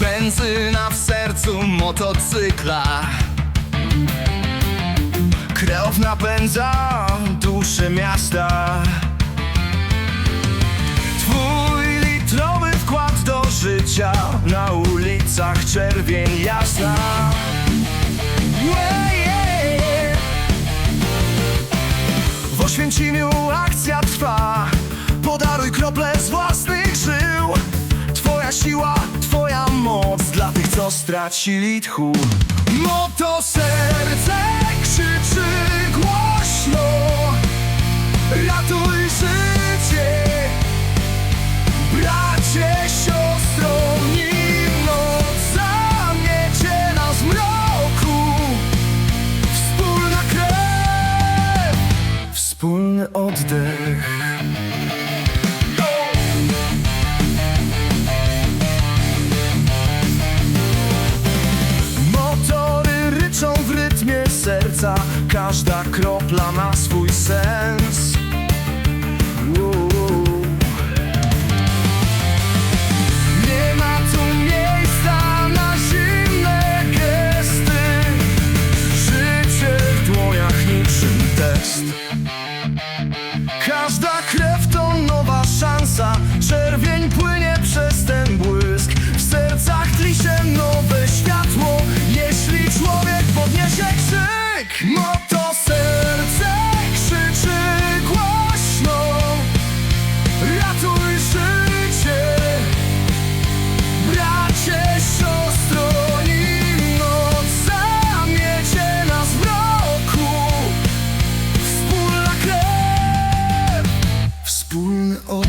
Benzyna w sercu motocykla. Krew napędza duszę miasta. Twój litrowy wkład do życia Na ulicach czerwień akcja trwa. Podaruj krople z własnych żył. Twoja siła, twoja moc Dla tych, co stracili tchu. Moto serce krzyczy głośno. Ratuj życie oddech. od